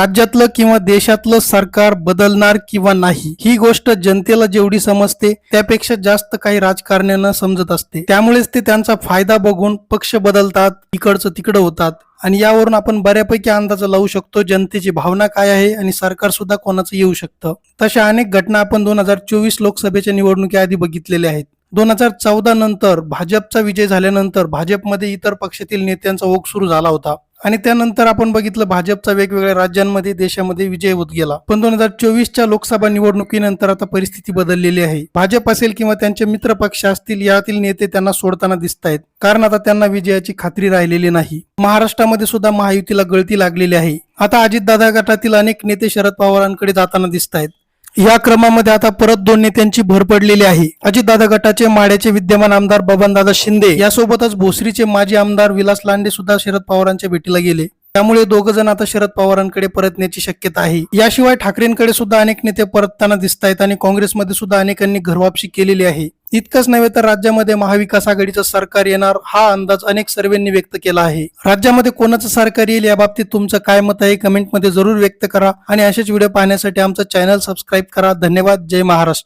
राज्यातलं किंवा देशातलं सरकार बदलणार किंवा नाही ही गोष्ट जनतेला जेवढी समजते त्यापेक्षा जास्त काही राजकारण्यांना समजत असते. त्यामुळेच ते त्यांचा फायदा बघून पक्ष बदलतात इकडचं तिकडं होतात. आणि यावरून आपण बऱ्यापैकी अंदाज लावू शकतो जनतेची भावना काय आहे आणि सरकार सुद्धा कोणाचं येऊ शकतं. तशा अनेक घटना आपण दोन हजार चोवीस लोकसभेच्या निवडणुकीआधी बघितलेल्या आहेत. दोन हजार चौदा नंतर भाजपचा विजय झाल्यानंतर भाजपमध्ये इतर पक्षातील नेत्यांचा ओघ सुरू झाला होता. आणि त्यानंतर आपण बघितलं भाजपचा वेगवेगळ्या राज्यांमध्ये देशामध्ये विजय होत गेला. पण दोन हजार चोवीसच्या लोकसभा निवडणुकीनंतर आता परिस्थिती बदललेली आहे. भाजप असेल किंवा त्यांचे मित्र पक्ष असतील यातील नेते त्यांना सोडताना दिसत आहेत कारण आता त्यांना विजयाची खात्री राहिलेली नाही. महाराष्ट्रामध्ये सुद्धा महायुतीला गळती लागलेली आहे. आता अजितदादा गटातील अनेक नेते शरद पवारांकडे जाताना दिसत आहेत या क्रमामध्ये आता परत दोन नेत्यांची भर पडलेली आहे. अजितदादा गटाचे माड्याचे विद्यमान आमदार बबनदादा शिंदे यासोबतच भोसरीचे माजी आमदार विलास लांडे सुद्धा शरद पवारांच्या भेटीला गेले. त्यामुळे दोघ जण आता शरद पवारांकडे परतण्याची शक्यता आहे. याशिवाय ठाकरेंकडे सुद्धा अनेक नेते परतताना दिसत आहेत आणि काँग्रेसमध्ये सुद्धा अनेकांनी घरवापशी केलेली आहे. इतकंच नव्हे तर राज्यामध्ये महाविकास आघाडीचं सरकार येणार हा अंदाज अनेक सर्वेंनी व्यक्त केला आहे. राज्यामध्ये कोणाचं सरकार येईल या बाबतीत तुमचं काय मत आहे कमेंटमध्ये जरूर व्यक्त करा. आणि असेच व्हिडिओ पाहण्यासाठी आमचं चॅनल सबस्क्राईब करा. धन्यवाद. जय महाराष्ट्र.